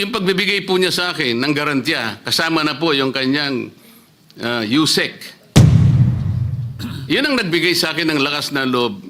yung pagbibigay po niya sa akin ng garantya, kasama na po yung kanyang uh, USEC. Yan ang nagbigay sa akin ng lakas na loob.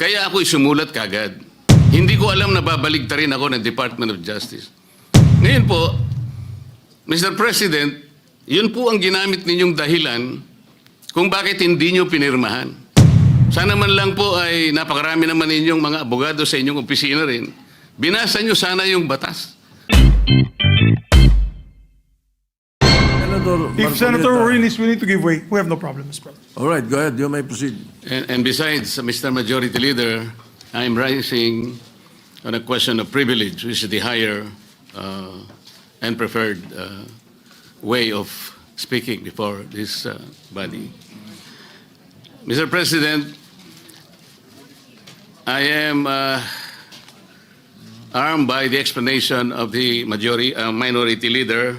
Kaya ako sumulat kagad. Hindi ko alam na babaligta rin ako ng Department of Justice. Ngayon po, Mr. President, yun po ang ginamit ninyong dahilan kung bakit hindi nyo pinirmahan. Sana man lang po ay napakarami naman ninyong mga abogado sa inyong opisina rin. Binasa nyo sana yung batas. Senator If. Senator Orin is willing to give way, we have no problem, Mr. President. All right, go ahead. You may proceed. And, and besides, Mr. Majority Leader, I'm rising on a question of privilege, which is the higher uh, and preferred uh, way of speaking before this uh, body. Mr. President, I am uh, armed by the explanation of the majority, uh, minority leader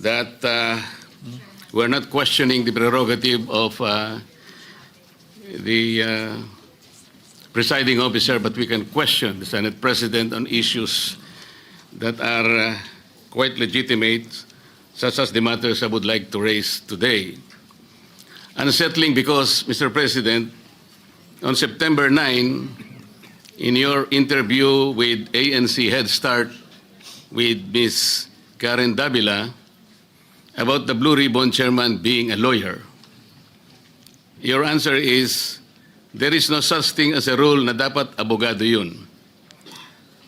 that uh, we're not questioning the prerogative of uh, the uh, presiding officer, but we can question the Senate President on issues that are uh, quite legitimate, such as the matters I would like to raise today. Unsettling because, Mr. President, on September 9, in your interview with ANC Head Start with Ms. Karen Davila about the Blue Ribbon Chairman being a lawyer, Your answer is, there is no such thing as a rule na dapat abogado yun.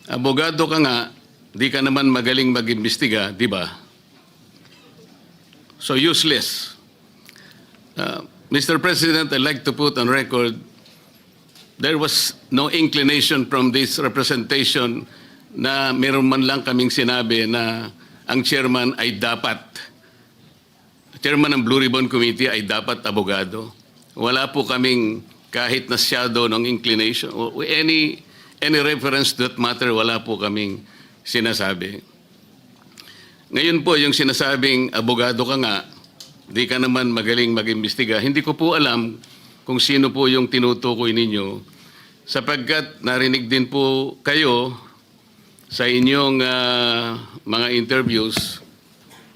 Abogado ka nga, di ka naman magaling mag-imbestiga, di ba? So useless. Uh, Mr. President, I'd like to put on record, there was no inclination from this representation na meron man lang kaming sinabi na ang chairman ay dapat chairman ng Blue Ribbon Committee ay dapat abogado. Wala po kaming kahit na shadow ng inclination. Any, any reference to that matter, wala po kaming sinasabi. Ngayon po, yung sinasabing abogado ka nga, di ka naman magaling mag-imbestiga, hindi ko po alam kung sino po yung tinutukoy ninyo sapagkat narinig din po kayo sa inyong ah, mga interviews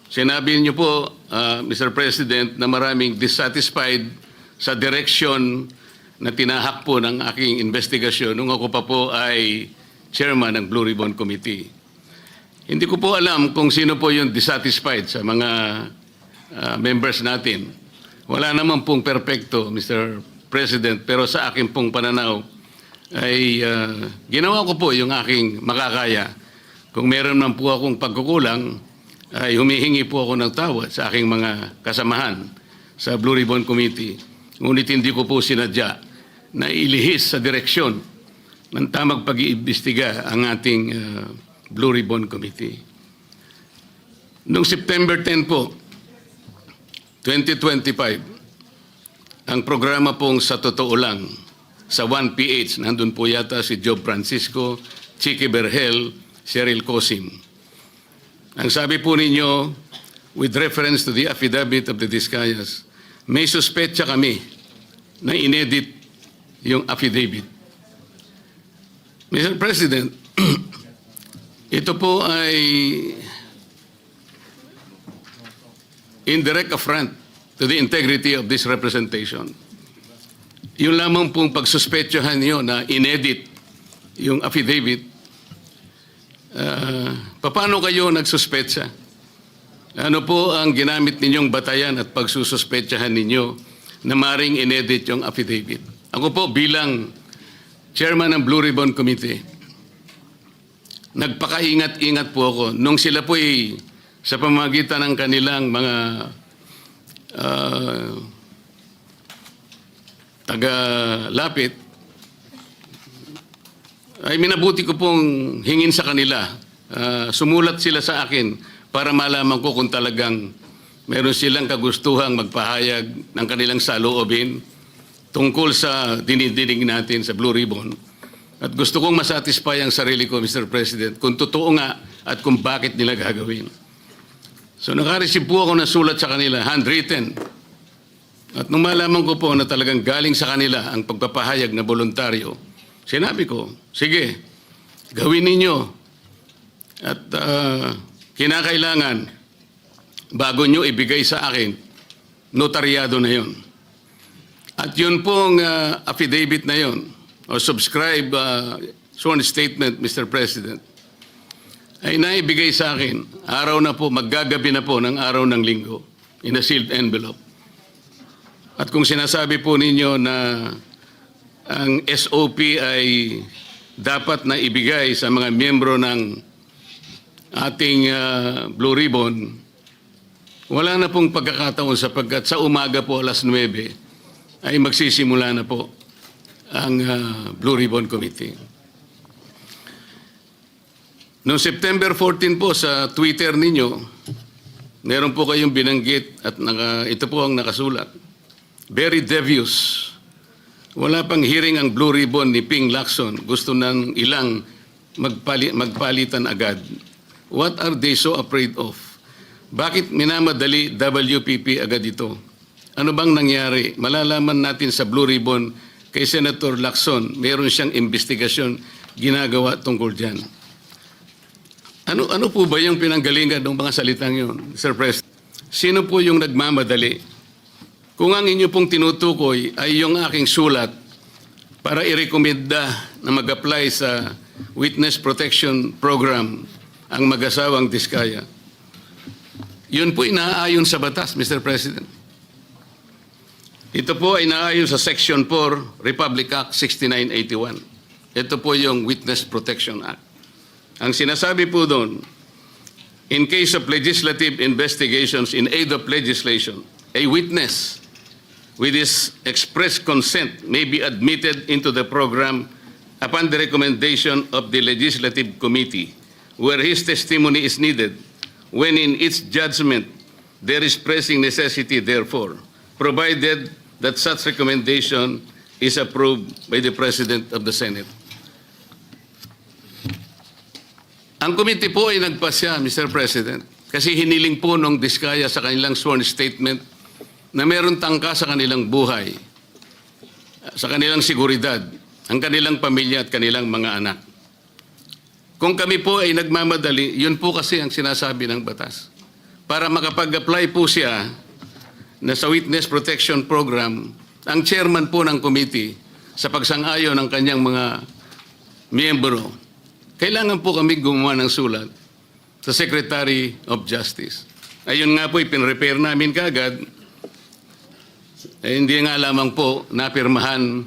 Sinabi niyo po, uh, Mr. President, na maraming dissatisfied sa direction na tinahak po ng aking investigasyon nung ako pa po ay chairman ng Blue Ribbon Committee. Hindi ko po alam kung sino po yung dissatisfied sa mga uh, members natin. Wala naman pong perpekto, Mr. President, pero sa akin pong pananaw ay uh, ginawa ko po yung aking makakaya. Kung meron man po akong pagkukulang, ay humihingi po ako ng tawad sa aking mga kasamahan sa Blue Ribbon Committee. Ngunit hindi ko po sinadya na ilihis sa direksyon ng tamang pag-iimbestiga ang ating uh, Blue Ribbon Committee. Noong September 10 po, 2025, ang programa pong sa totoo lang, sa 1PH, nandun po yata si Job Francisco, Chicky Berhel, Cheryl Cosim. Ang sabi po ninyo, with reference to the affidavit of the Discayas, may suspetsa kami na inedit yung affidavit. Mr. President, ito po ay indirect affront to the integrity of this representation. Yung lamang pong pagsuspetsahan niyo na inedit yung affidavit, Ah, paano kayo nagsuspetsa? Ano po ang ginamit ninyong batayan at pagsususpetsahan ninyo na maring inedit yung affidavit? Ako po bilang chairman ng Blue Ribbon Committee, nagpakaingat-ingat po ako nung sila po ay sa pamagitan ng kanilang mga ah, taga-lapit, ay minabuti ko pong hingin sa kanila. Ah, sumulat sila sa akin para malaman ko kung talagang meron silang kagustuhang magpahayag ng kanilang saloobin tungkol sa dinidinig natin sa Blue Ribbon. At gusto kong masatisfy ang sarili ko, Mr. President, kung totoo nga at kung bakit nila gagawin. So nakareceive po ako ng sulat sa kanila, handwritten. At nung malaman ko po na talagang galing sa kanila ang pagpapahayag na voluntaryo, sinabi ko, sige, gawin ninyo. At ah, kinakailangan, bago nyo ibigay sa akin, notaryado na yon. At yun pong ah, affidavit na yon, o subscribe ah, sworn statement, Mr. President, ay naibigay sa akin, araw na po, maggagabi na po ng araw ng linggo, in a sealed envelope. At kung sinasabi po ninyo na ang SOP ay dapat na ibigay sa mga miyembro ng ating ah, Blue Ribbon, wala na pong pagkakataon sapagkat sa umaga po alas 9 ay magsisimula na po ang ah, Blue Ribbon Committee. Noong September 14 po sa Twitter ninyo, meron po kayong binanggit at naka, ito po ang nakasulat. Very devious. Wala pang hearing ang Blue Ribbon ni Ping Lacson. Gusto ng ilang magpali, magpalitan agad. What are they so afraid of? Bakit minamadali WPP agad ito? Ano bang nangyari? Malalaman natin sa Blue Ribbon kay Senator Lacson, meron siyang investigasyon ginagawa tungkol dyan. Ano ano po ba yung pinanggalingan ng mga salitang yun, Sir President? Sino po yung nagmamadali? Kung ang inyo pong tinutukoy ay yung aking sulat para irekomenda na mag-apply sa Witness Protection Program ang mag-asawang Diskaya, yun po inaayon sa batas, Mr. President. Ito po ay naayon sa Section 4, Republic Act 6981. Ito po yung Witness Protection Act. Ang sinasabi po doon, in case of legislative investigations in aid of legislation, a witness with his express consent may be admitted into the program upon the recommendation of the legislative committee where his testimony is needed when in its judgment there is pressing necessity therefore, provided that such recommendation is approved by the President of the Senate. Ang committee po ay nagpasya, Mr. President, kasi hiniling po nung Diskaya sa kanilang sworn statement na meron tangka sa kanilang buhay, sa kanilang seguridad, ang kanilang pamilya at kanilang mga anak. Kung kami po ay nagmamadali, yun po kasi ang sinasabi ng batas. Para makapag-apply po siya na sa Witness Protection Program, ang chairman po ng committee sa pagsang-ayon ng kanyang mga miyembro, kailangan po kami gumawa ng sulat sa Secretary of Justice. Ayun nga po, ipinrepair namin kagad. Eh, hindi nga lamang po napirmahan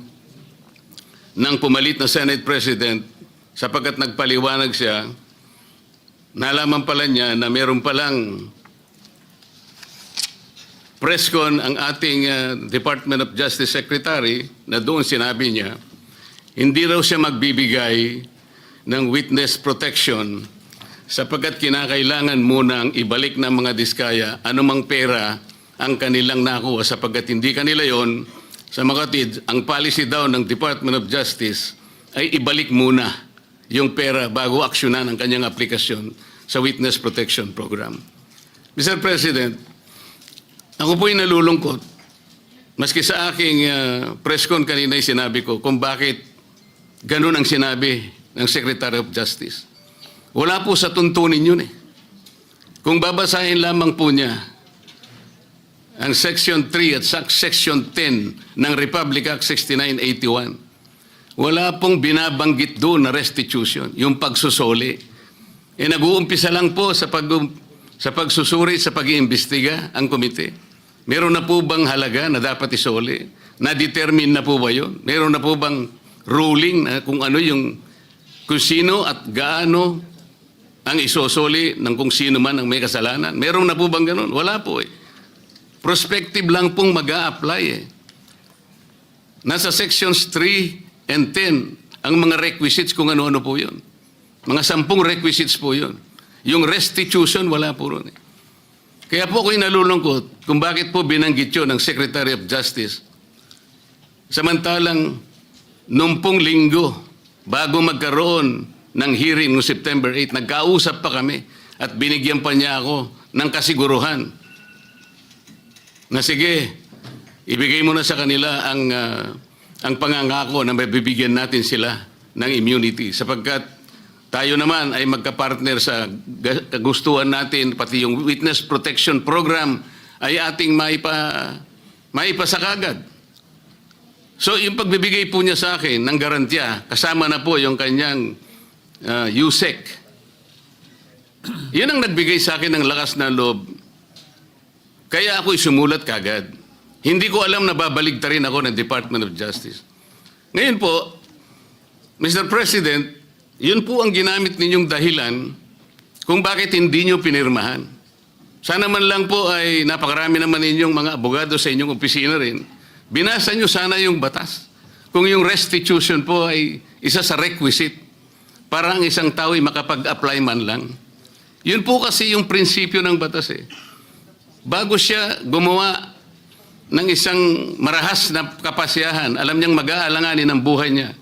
ng pumalit na Senate President sapagkat nagpaliwanag siya, nalaman pala niya na meron palang presscon ang ating uh, Department of Justice Secretary na doon sinabi niya, hindi raw siya magbibigay ng witness protection sapagkat kinakailangan munang ibalik ng mga diskaya anumang pera ang kanilang nakuha sapagkat hindi kanila yon sa mga kapatid, ang policy daw ng Department of Justice ay ibalik muna yung pera bago aksyonan ang kanyang aplikasyon sa Witness Protection Program. Mr. President, ako po'y nalulungkot. Maski sa aking uh, press con kanina ay sinabi ko kung bakit ganun ang sinabi ng Secretary of Justice. Wala po sa tuntunin yun eh. Kung babasahin lamang po niya ang Section 3 at Section 10 ng Republic Act 6981, wala pong binabanggit doon na restitution, yung pagsusoli. Eh nag-uumpisa lang po sa, pag, sa pagsusuri, sa pag-iimbestiga ang komite. Meron na po bang halaga na dapat isoli? Na-determine na po ba yun? Meron na po bang ruling na kung ano yung kung sino at gaano ang isosoli ng kung sino man ang may kasalanan? Meron na po bang ganun? Wala po eh. Prospective lang pong mag apply eh. Nasa sections 3 and 10 ang mga requisites kung ano-ano po yun. Mga sampung requisites po yun. Yung restitution, wala po ron eh. Kaya po ako'y nalulungkot kung bakit po binanggit yun ng Secretary of Justice. Samantalang, nung pong linggo, bago magkaroon ng hearing no September 8, nagkausap pa kami at binigyan pa niya ako ng kasiguruhan na sige, ibigay mo na sa kanila ang, ah, ang pangangako na mabibigyan natin sila ng immunity sapagkat tayo naman ay magkapartner sa kagustuhan natin, pati yung Witness Protection Program ay ating maipa, maipasakagad. So yung pagbibigay po niya sa akin ng garantya, kasama na po yung kanyang uh, USEC. Yan ang nagbigay sa akin ng lakas na loob. Kaya ako'y sumulat kagad. Hindi ko alam na babaligta rin ako ng Department of Justice. Ngayon po, Mr. President, yun po ang ginamit ninyong dahilan kung bakit hindi nyo pinirmahan. Sana man lang po ay napakarami naman ninyong mga abogado sa inyong opisina rin. Binasa nyo sana yung batas. Kung yung restitution po ay isa sa requisite para ang isang tao ay makapag-apply man lang. Yun po kasi yung prinsipyo ng batas eh. Bago siya gumawa ng isang marahas na kapasyahan, alam niyang mag-aalanganin ang buhay niya.